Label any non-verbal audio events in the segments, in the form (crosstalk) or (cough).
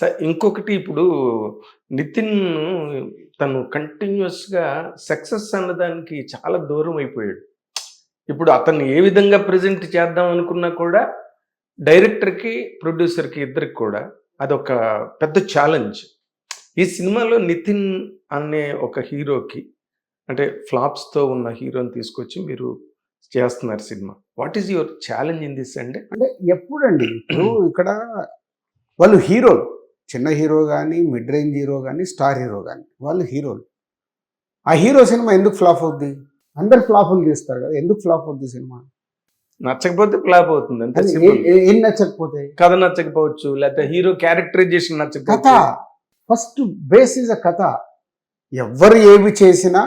Sir ఇంకొకటి ఇప్పుడు నితిన్ తను కంటిన్యూస్గా సక్సెస్ అన్నదానికి చాలా దూరం అయిపోయాడు. ఇప్పుడు అతన్ని ఏ విధంగా ప్రజెంట్ చేద్దాం అనుకున్నా కూడా డైరెక్టర్కి ప్రొడ్యూసర్కి ఇద్దరికి కూడా అదొక పెద్ద ఛాలెంజ్ ఈ సినిమాలో నితిన్ అనే ఒక హీరోకి అంటే ఫ్లాప్స్తో ఉన్న హీరోని తీసుకొచ్చి మీరు చేస్తున్నారు cinema. What is your challenge in this అంటే అంటే ఎప్పుడండి? ఇప్పుడు ఇక్కడ వాళ్ళు హీరోలు. చిన్న హీరో కానీ మిడ్ రేంజ్ హీరో కానీ స్టార్ హీరో కానీ వాళ్ళు హీరోలు. ఆ హీరో సినిమా ఎందుకు ఫ్లాప్ అవుద్ది? అందరు ఫ్లాపులు తీస్తారు కదా ఎందుకు ఫ్లాప్ అవుద్ది సినిమా? నచ్చకపోతే ఫ్లాప్ అవుతుంది అంతే. ఏ- నచ్చకపోతే? కథ నచ్చకపోవచ్చు లేకపోతే హీరో క్యారెక్టరైజేషన్ కథ! నచ్చకపోవచ్చు ఫస్ట్ బేస్ ఇస్ అ కథ. ఎవరు ఏమి చేసినా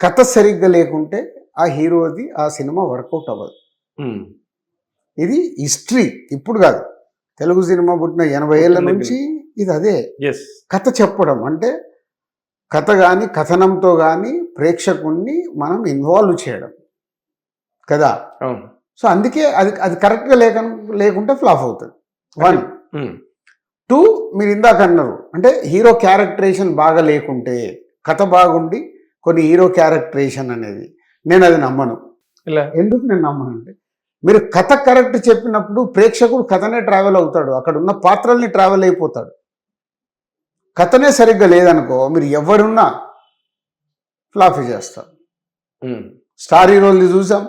కథ సరిగ్గా లేకుంటే ఆ హీరోది ఆ సినిమా వర్కౌట్ అవ్వదు. ఇది హిస్టరీ ఇప్పుడు కాదు. తెలుగు సినిమా పుట్టిన ఎనభై ఏళ్ళ నుంచి ఇది అదే. కథ చెప్పడం అంటే కథ కానీ కథనంతో కానీ ప్రేక్షకుణ్ణి మనం ఇన్వాల్వ్ చేయడం. కదా? సో అందుకే అది అది కరెక్ట్గా లేక లేకుంటే ఫ్లాప్ అవుతుంది. వన్ టూ మీరు ఇందాక అన్నారు అంటే హీరో క్యారెక్టరేషన్ బాగా లేకుంటే కథ బాగుండి కొన్ని హీరో క్యారెక్టరేషన్ అనేది. నేను అది నమ్మను. ఇలా? ఎందుకు నేను నమ్మను అంటే మీరు కథ కరెక్ట్ చెప్పినప్పుడు ప్రేక్షకుడు కథనే ట్రావెల్ అవుతాడు. అక్కడ ఉన్న పాత్రల్ని ట్రావెల్ అయిపోతాడు. కథనే సరిగ్గా లేదనుకో మీరు ఎవరున్నా ఫ్లాఫీ చేస్తారు. స్టార్ హీరోల్ని చూసాం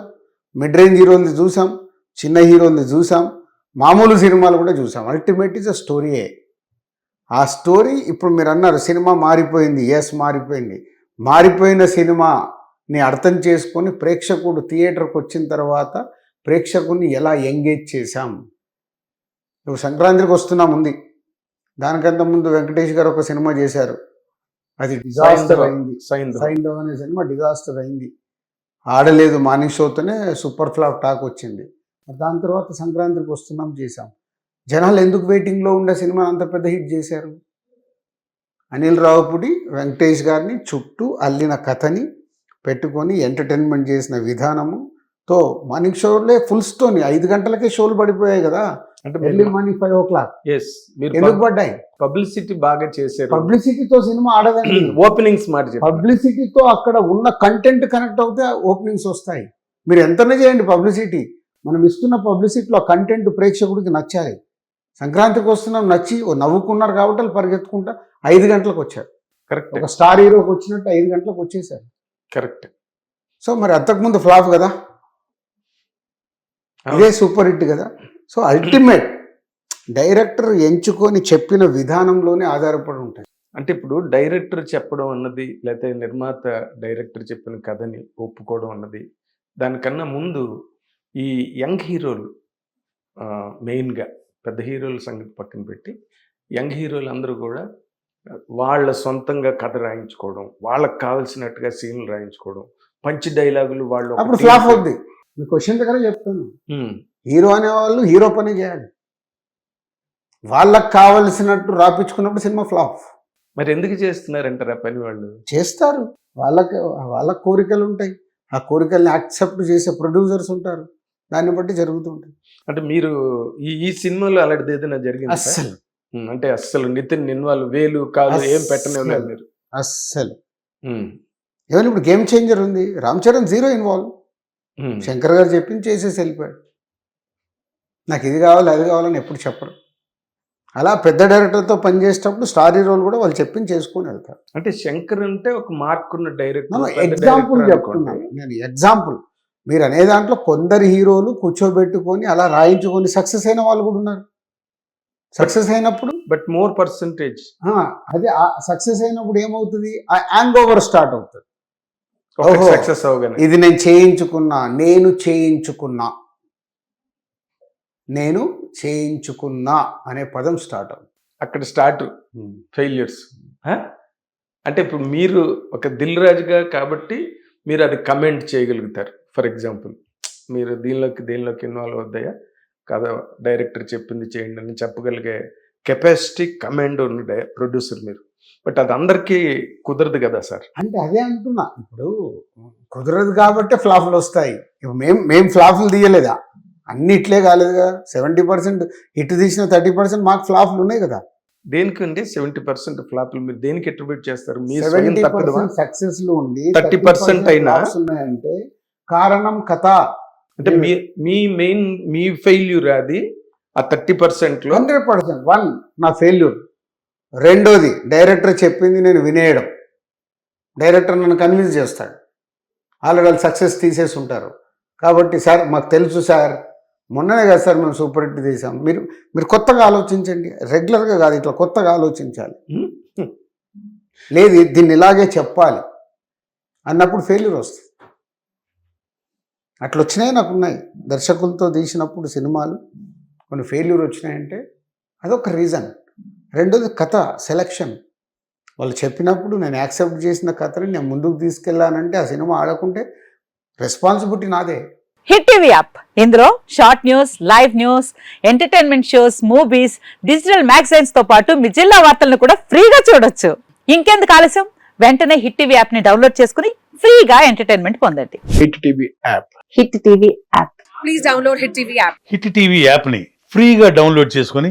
మిడ్ రేంజ్ హీరోల్ని చూసాం చిన్న హీరోల్ని చూసాం మామూలు సినిమాలు కూడా చూసాం. అల్టిమేట్ ఇస్ అ స్టోరీయే ఆ స్టోరీ ఇప్పుడు మీరు అన్నారు సినిమా మారిపోయింది. ఎస్ మారిపోయింది. మారిపోయిన సినిమాని అర్థం చేసుకొని ప్రేక్షకుడు థియేటర్కి వచ్చిన తర్వాత ప్రేక్షకుడిని ఎలా ఎంగేజ్ చేశాం? ఇప్పుడు సంక్రాంతికి వస్తున్నాం ఉంది. దానికంత ముందు వెంకటేష్ గారు ఒక సినిమా చేశారు. అది డిజాస్టర్. అయింది. సైంధవ. సైంధవ్ అనే సినిమా డిజాస్టర్ అయింది. ఆడలేదు మార్నింగ్ షోతోనే సూపర్ ఫ్లాప్ టాక్ వచ్చింది. దాని తర్వాత సంక్రాంతికి వస్తున్నాం చేశాం. జనాలు ఎందుకు వెయిటింగ్లో ఉండే సినిమా అంత పెద్ద హిట్ చేశారు? అనిల్ రావుపుడి వెంకటేష్ గారిని చుట్టూ అల్లిన కథని పెట్టుకొని ఎంటర్టైన్మెంట్ చేసిన విధానముతో మార్నింగ్ షోలే ఫుల్స్తోని ఐదు గంటలకే షోలు పడిపోయాయి కదా. అంటే early morning five o'clock ఎస్ మీరు ఎందుకు పడ్డాయి? పబ్లిసిటీ బాగా చేశారు. పబ్లిసిటీతో సినిమా ఆడదండి ఓపెనింగ్స్ (clears throat) మాట పబ్లిసిటీతో అక్కడ ఉన్న కంటెంట్ కనెక్ట్ అవుతే ఓపెనింగ్స్ వస్తాయి. మీరు ఎంతనే చేయండి పబ్లిసిటీ మనం ఇస్తున్న పబ్లిసిటీలో కంటెంట్ ప్రేక్షకుడికి నచ్చాలి. సంక్రాంతికి వస్తున్నాం నచ్చి ఓ నవ్వుకున్నారు కాబట్టి వాళ్ళు పరిగెత్తుకుంటా ఐదు గంటలకు వచ్చారు. కరెక్ట్ ఒక స్టార్ హీరోకి వచ్చినట్టు ఐదు గంటలకు వచ్చేసారు. కరెక్ట్ సో మరి అంతకుముందు ఫ్లాప్ కదా. ఇదే సూపర్ హిట్ కదా. సో అల్టిమేట్ డైరెక్టర్ ఎంచుకొని చెప్పిన విధానంలోనే ఆధారపడి ఉంటాయి. అంటే ఇప్పుడు డైరెక్టర్ చెప్పడం అన్నది లేకపోతే నిర్మాత డైరెక్టర్ చెప్పిన కథని ఒప్పుకోవడం అన్నది దానికన్నా ముందు ఈ యంగ్ హీరోలు మెయిన్గా పెద్ద హీరోల సంగతి పక్కన పెట్టి యంగ్ హీరోలు అందరూ కూడా వాళ్ళ సొంతంగా కథ రాయించుకోవడం వాళ్ళకి కావలసినట్టుగా సీన్లు రాయించుకోవడం పంచి డైలాగులు వాళ్ళు అప్పుడు ఫ్లాప్ అవుద్ది. మీ క్వశ్చన్ దగ్గర చెప్తాను. హీరో అనేవాళ్ళు హీరో పని చేయాలి. వాళ్ళకి కావలసినట్టు రాపించుకున్నప్పుడు సినిమా ఫ్లాప్. మరి ఎందుకు చేస్తున్నారంటారు పని వాళ్ళు? చేస్తారు. వాళ్ళకి వాళ్ళ కోరికలు ఉంటాయి. ఆ కోరికల్ని యాక్సెప్ట్ చేసే ప్రొడ్యూసర్స్ ఉంటారు. దాన్ని బట్టి జరుగుతుంటాయి అంటే మీరు ఈ ఈ సినిమాలో అలాంటిది ఏదైనా జరిగింది? అస్సలు. అంటే అస్సలు నితిన్ ఇన్వాల్వ్ వేలు కాలు ఏం అస్సలు. మీరు? అస్సలు. ఏమైనా ఇప్పుడు గేమ్ చేంజర్ ఉంది. Ram Charan zero involve. Shankar గారు చెప్పింది చేసేసి వెళ్ళిపోయాడు. నాకు ఇది కావాలి అది కావాలని ఎప్పుడు చెప్పరు. అలా పెద్ద డైరెక్టర్తో పనిచేసేటప్పుడు స్టార్ హీరోలు కూడా వాళ్ళు చెప్పింది చేసుకొని వెళ్తారు. అంటే శంకర్ అంటే ఒక మార్క్ ఉన్న డైరెక్టర్ ఎగ్జాంపుల్ చెప్తున్నాను. నేను ఎగ్జాంపుల్. మీరు అనే దాంట్లో కొందరు హీరోలు కూర్చోబెట్టుకొని అలా రాయించుకొని సక్సెస్ అయిన వాళ్ళు కూడా ఉన్నారు. సక్సెస్ అయినప్పుడు బట్ మోర్ పర్సంటేజ్. ఆ, అదే సక్సెస్ అయినప్పుడు ఏమవుతుంది? ఆ యాంగ్ ఓవర్ స్టార్ట్ అవుతుంది. సక్సెస్ అవగానే ఇది నేను చేయించుకున్నా నేను చేయించుకున్నా. నేను చేయించుకున్నా అనే పదం స్టార్ట్ అవుతుంది అక్కడ స్టార్ట్ ఫెయిల్యూర్స్ అంటే ఇప్పుడు మీరు ఒక దిల్ రాజుగా కాబట్టి మీరు అది కమెంట్ చేయగలుగుతారు. ఫర్ ఎగ్జాంపుల్ మీరు దీనిలోకి దీనిలోకి ఇన్వాల్వ్ అవుతాయా కదా డైరెక్టర్ చెప్పింది చేయండి అని చెప్పగలిగే కెపాసిటీ కమాండ్ ఉన్న ప్రొడ్యూసర్ మీరు. బట్ అది అందరికీ కుదరదు కదా సార్. అంటే అదే అంటున్నా. ఇప్పుడు కుదరదు కాబట్టి ఫ్లాఫ్లు వస్తాయి. ఇప్పుడు మేం మేం ఫ్లాఫ్లు తీయలేదా? అన్ని ఇట్లే కాలేదుగా సెవెంటీ పర్సెంట్ ఇటు తీసిన థర్టీ పర్సెంట్ మాకు ఫ్లాఫ్లు ఉన్నాయి కదా. దేనికండి? సెవెంటీ పర్సెంట్ ఫ్లాప్లు మీరు దేనికి అట్రిబ్యూట్ చేస్తారు? మీ సెవెంటీ పర్సెంట్ సక్సెస్లో ఉండి 30% అయినా- flops ఉన్నాయంటే కారణం కథ. అంటే మీ మీ మెయిన్ మీ ఫెయిల్యూర్ అది. ఆ థర్టీ పర్సెంట్లో హండ్రెడ్ పర్సెంట్ వన్ నా ఫెయిల్యూర్. రెండోది డైరెక్టర్ చెప్పింది నేను వినేయడం. డైరెక్టర్ నన్ను కన్విన్స్ చేస్తాడు. ఆల్రెడీ వాళ్ళు సక్సెస్ తీసేసి ఉంటారు. కాబట్టి సార్ మాకు తెలుసు సార్. మొన్ననే కదా సార్ మేము సూపర్ హిట్ తీసాం. మీరు మీరు కొత్తగా ఆలోచించండి. రెగ్యులర్గా కాదు ఇట్లా కొత్తగా ఆలోచించాలి. లేదు దీన్ని ఇలాగే చెప్పాలి. అన్నప్పుడు ఫెయిల్యూర్ వస్తుంది. అట్లా వచ్చినాయి నాకు ఉన్నాయి. దర్శకులతో తీసినప్పుడు సినిమాలు కొన్ని ఫెయిల్యూర్ వచ్చినాయంటే అదొక రీజన్. రెండోది కథ సెలక్షన్ వాళ్ళు చెప్పినప్పుడు నేను యాక్సెప్ట్ చేసిన కథని నేను ముందుకు తీసుకెళ్ళానంటే ఆ సినిమా ఆడకుంటే రెస్పాన్సిబిలిటీ నాదే. Hit TV app. ఇందులో short news live news entertainment shows movies digital మ్యాగజైన్స్తో పాటు మీ జిల్లా వార్తలను కూడా ఫ్రీగా చూడొచ్చు. ఇంకెందుకు ఆలస్యం? వెంటనే హిట్ టీవీ యాప్ని డౌన్లోడ్ చేసుకుని ఫ్రీగా ఎంటర్టైన్మెంట్ పొందండి. Hit TV app. Hit TV app. Please download Hit TV app. Hit TV యాప్ని ఫ్రీగా డౌన్లోడ్ చేసుకొని